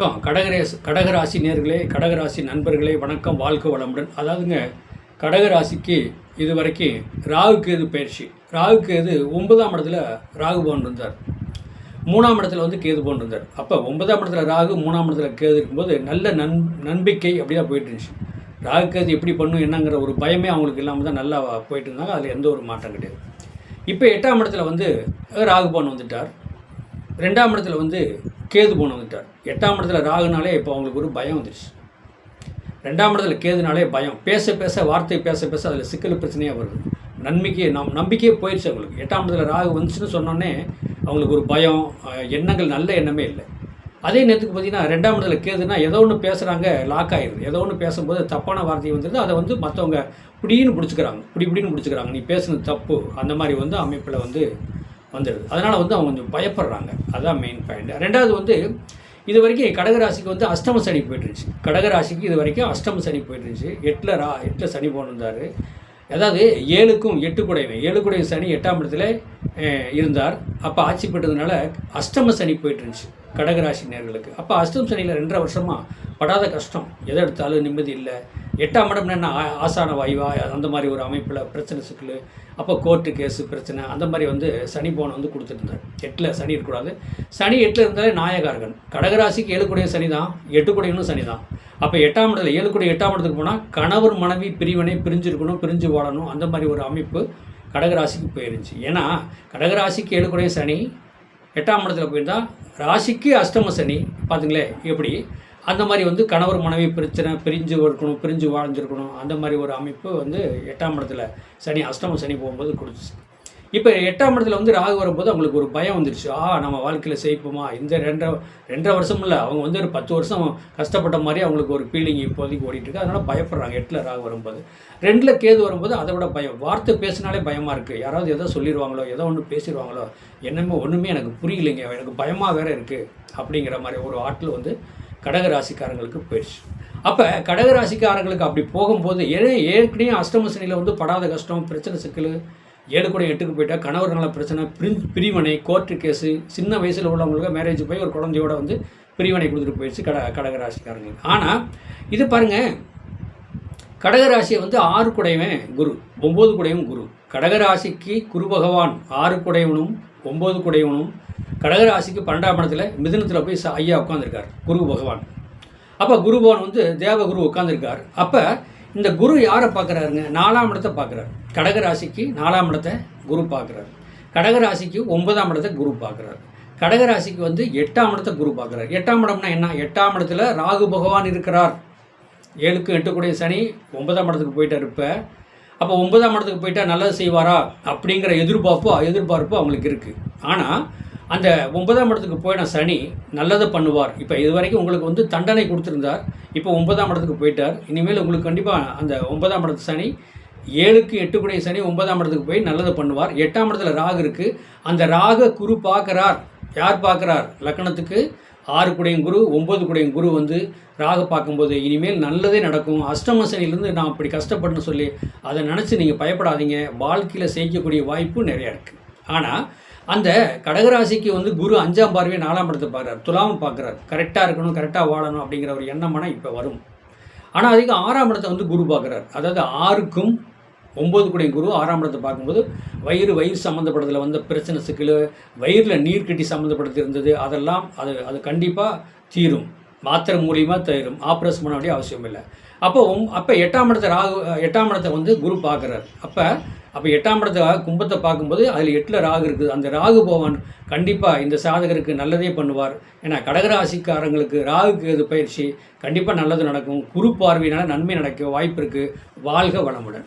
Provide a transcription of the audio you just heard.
வணக்கம் கடகரேஸ் கடகராசி நேர்களே கடகராசி நண்பர்களே வணக்கம் வாழ்க வளமுடன். அதாவதுங்க கடகராசிக்கு இது வரைக்கும் ராகு கேது பயிற்சி? ராகு கேது ஒன்பதாம் இடத்துல ராகு பவன் இருந்தார். மூணாம் இடத்துல வந்து கேது பவன் இருந்தார். அப்போ ஒன்பதாம் இடத்துல ராகு மூணாம் இடத்துல கேது இருக்கும்போது நல்ல நன் நம்பிக்கை அப்படி தான் போயிட்டு இருந்துச்சு. ராகு கேது எப்படி பண்ணும் என்னங்கிற ஒரு பயமே அவங்களுக்கு இல்லாமல் தான் நல்லா போயிட்டு இருந்தாங்க. அதில் எந்த ஒரு மாற்றம் கிடையாது. இப்போ எட்டாம் இடத்துல வந்து ராகு பவன் வந்துட்டார். ரெண்டாம் இடத்துல வந்து கேது போன வந்துட்டார் எட்டாம் இடத்துல ராகுனாலே இப்போ அவங்களுக்கு ஒரு பயம் வந்துடுச்சு ரெண்டாம் இடத்துல கேதுனாலே பயம். பேச பேச வார்த்தை பேச பேச அதில் சிக்கல் பிரச்சனையாக வருது. நன்மைக்கு நம் நம்பிக்கையே போயிடுச்சு அவங்களுக்கு. எட்டாம் இடத்துல ராகு வந்துச்சுன்னு சொன்னோன்னே அவங்களுக்கு ஒரு பயம் எண்ணங்கள் நல்ல எண்ணமே இல்லை. அதே நேரத்துக்கு பார்த்தீங்கன்னா ரெண்டாம் இடத்துல கேதுன்னா ஏதோ ஒன்று பேசுகிறாங்க லாக் ஆகிடுது ஏதோ ஒன்று பேசும்போது தப்பான வார்த்தை வந்துடுது அதை வந்து மற்றவங்க பிடின்னு பிடிச்சிக்கிறாங்க. பிடி பிடின்னு பிடிச்சிக்கிறாங்க. நீ பேசுனது தப்பு. அந்த மாதிரி வந்து அமைப்பில் வந்து வந்துடுது அதனால் வந்து அவங்க கொஞ்சம் பயப்படுறாங்க. அதுதான் மெயின் பாயிண்ட் ரெண்டாவது வந்து இது வரைக்கும் கடகராசிக்கு வந்து அஷ்டம சனி போயிட்டுருந்துச்சு. கடகராசிக்கு இது வரைக்கும் அஷ்டம சனி போயிட்டுருந்துச்சு. எட்டில் ரா எட்டில் சனி போனிருந்தார் அதாவது ஏழுக்கும் எட்டு குடையவன் ஏழு குடைய சனி எட்டாம் இடத்துல இருந்தார். அப்போ ஆட்சி பெற்றதுனால அஷ்டம சனி போயிட்டு இருந்துச்சு கடகராசி நேர்களுக்கு. அப்போ அஷ்டம சனியில் ரெண்டரை வருஷமாக படாத கஷ்டம். எதை எடுத்தாலும் நிம்மதி இல்லை. எட்டாம் இடம் என்ன? ஆ- ஆசான வாயுவா? அந்த மாதிரி ஒரு அமைப்பில் பிரச்சனை சிக்கல். அப்போ கோர்ட்டு கேஸு பிரச்சனை. அந்த மாதிரி வந்து சனி போனை வந்து கொடுத்துருந்தார் எட்டில் சனி இருக்கக்கூடாது. சனி எட்டில் இருந்தாலே நாயகாரகன். கடகராசிக்கு ஏழுக்குடைய சனி தான். எட்டுக்குடையனும் சனி தான். அப்போ எட்டாம் இடத்துல ஏழு எட்டாம் இடத்துக்கு போனால் கணவர் மனைவி பிரிவினை பிரிஞ்சிருக்கணும் பிரிஞ்சு வாழணும். அந்த மாதிரி ஒரு அமைப்பு கடகராசிக்கு போயிருந்துச்சு. ஏன்னா கடகராசிக்கு ஏழுக்குறையும் சனி எட்டாம் இடத்துல போயிருந்தா ராசிக்கு அஷ்டம சனி பார்த்துங்களேன் எப்படி? அந்த மாதிரி வந்து கணவர் மனைவி பிரச்சனை பிரிஞ்சு இருக்கணும் பிரிஞ்சு வாழ்ந்துருக்கணும் அந்த மாதிரி ஒரு அமைப்பு வந்து எட்டாம் இடத்துல சனி அஷ்டம சனி போகும்போது கொடுத்துச்சு. இப்போ எட்டாம் இடத்துல வந்து ராகு வரும்போது அவங்களுக்கு ஒரு பயம் வந்துருச்சு. ஆ நம்ம வாழ்க்கையில் செய்ப்போமா இந்த ரெண்டரை ரெண்டரை வருஷம் இல்லை. அவங்க வந்து ஒரு பத்து வருஷம் கஷ்டப்பட்ட மாதிரி அவங்களுக்கு ஒரு ஃபீலிங் இப்போதைக்கு ஓடிட்டுருக்கு அதனால் பயப்படுறாங்க எட்டில் ராகு வரும்போது. ரெண்டில் கேது வரும்போது அதை விட பயம். வார்த்தை பேசினாலே பயமாக இருக்குது யாராவது எதோ சொல்லிடுவாங்களோ ஏதோ ஒன்று பேசிடுவாங்களோ என்னமோ ஒன்றுமே எனக்கு புரியலைங்க. எனக்கு பயமாக வேற இருக்குது அப்படிங்கிற மாதிரி ஒரு ஆட்டில் வந்து கடகராசிக்காரங்களுக்கு போயிடுச்சு அப்போ கடகராசிக்காரங்களுக்கு அப்படி போகும்போது ஏன் ஏற்கனவே அஷ்டம சனியில் வந்து படாத கஷ்டம் பிரச்சனை சிக்கல் ஏழு கூட எட்டுக்கு போயிட்டால் கணவர் நல பிரச்சனை பிரி பிரிவினை கோர்ட்டு கேஸு சின்ன வயசில் உள்ளவங்களுக்கு மேரேஜ் போய் ஒரு குழந்தையோட வந்து பிரிவினை கொடுத்துட்டு போயிடுச்சு கட கடகராசிக்காரங்களுக்கு ஆனால் இது பாருங்கள் கடகராசியை வந்து ஆறு குடையவன் குரு ஒம்பது குடையவன் குரு. கடகராசிக்கு குரு பகவான் ஆறு குடையவனும் ஒம்பது குடையவனும் கடகராசிக்கு பன்னெண்டாம் இடத்துல மிதுனத்தில் போய் ஐயா உட்காந்துருக்கார் குரு பகவான். அப்போ குரு பகவான் வந்து தேவகுரு உட்காந்துருக்கார் அப்போ இந்த குரு யாரை பார்க்குறாருங்க? நாலாம் இடத்தை பார்க்குறாரு. கடகராசிக்கு நாலாம் இடத்தை குரு பார்க்குறாரு. கடகராசிக்கு ஒன்பதாம் இடத்தை குரு பார்க்குறாரு. கடகராசிக்கு வந்து எட்டாம் இடத்தை குரு பார்க்குறாரு. எட்டாம் இடம்னா என்ன? எட்டாம் இடத்துல ராகு பகவான் இருக்கிறார். ஏழுக்கு எட்டுக்குடைய சனி ஒன்பதாம் இடத்துக்கு போயிட்டு இருப்ப அப்போ ஒன்பதாம் இடத்துக்கு போயிட்டா நல்லது செய்வாரா? அப்படிங்கிற எதிர்பார்ப்பு எதிர்பார்ப்பு அவங்களுக்கு இருக்குது ஆனால் அந்த ஒன்பதாம் இடத்துக்கு போயின சனி நல்லதை பண்ணுவார். இப்போ இது வரைக்கும் உங்களுக்கு வந்து தண்டனை கொடுத்துருந்தார். இப்போ ஒன்பதாம் இடத்துக்கு போயிட்டார். இனிமேல் உங்களுக்கு கண்டிப்பாக அந்த ஒன்பதாம் இடத்து சனி ஏழுக்கு எட்டு குடைய சனி ஒன்பதாம் இடத்துக்கு போய் நல்லதை பண்ணுவார். எட்டாம் இடத்துல ராகு இருக்குது அந்த ராக குரு பார்க்குறார். யார் பார்க்குறார்? லக்கணத்துக்கு ஆறு குடையும் குரு ஒம்பது குடையும் குரு வந்து ராக பார்க்கும்போது இனிமேல் நல்லதே நடக்கும். அஷ்டம சனியிலேருந்து நான் அப்படி கஷ்டப்படணும்னு சொல்லி அதை நினச்சி நீங்கள் பயப்படாதீங்க. வாழ்க்கையில் செய்யக்கூடிய வாய்ப்பு நிறையா இருக்குது ஆனால் அந்த கடகராசிக்கு வந்து குரு அஞ்சாம் பார்வையை நாலாம் இடத்தை பார்க்குறாரு துலாம் பார்க்குறாரு கரெக்டாக இருக்கணும் கரெக்டாக வாழணும் அப்படிங்கிற ஒரு எண்ணமான இப்போ வரும். ஆனால் அதிகம் ஆறாம் இடத்தை வந்து குரு பார்க்குறாரு அதாவது ஆறுக்கும் ஒம்பது கூடிய குரு ஆறாம் இடத்தை பார்க்கும்போது வயிறு வயிறு சம்மந்தப்பட்டதில் வந்த பிரச்சனை சிக்கல் வயிறில் நீர் கட்டி சம்மந்தப்படுத்தி இருந்தது அதெல்லாம் அது அது கண்டிப்பாக தீரும். மாத்திரை மூலியமாக தீரும். ஆப்ரேஷன் பண்ண வேண்டிய அவசியம் இல்லை அப்போ அப்போ எட்டாம் இடத்தை ராகு எட்டாம் இடத்தை வந்து குரு பார்க்குறாரு. அப்போ அப்போ எட்டாம் இடத்தை கும்பத்தை பார்க்கும்போது அதில் எட்டில் ராகு இருக்குது. அந்த ராகு பகவான் கண்டிப்பாக இந்த சாதகருக்கு நல்லதே பண்ணுவார். ஏன்னா கடகராசிக்காரங்களுக்கு ராகுக்கு இது பயிற்சி கண்டிப்பாக நல்லது நடக்கும். குரு பார்வையினால் நன்மை நடக்க வாய்ப்பு இருக்குது வாழ்க வளமுடன்.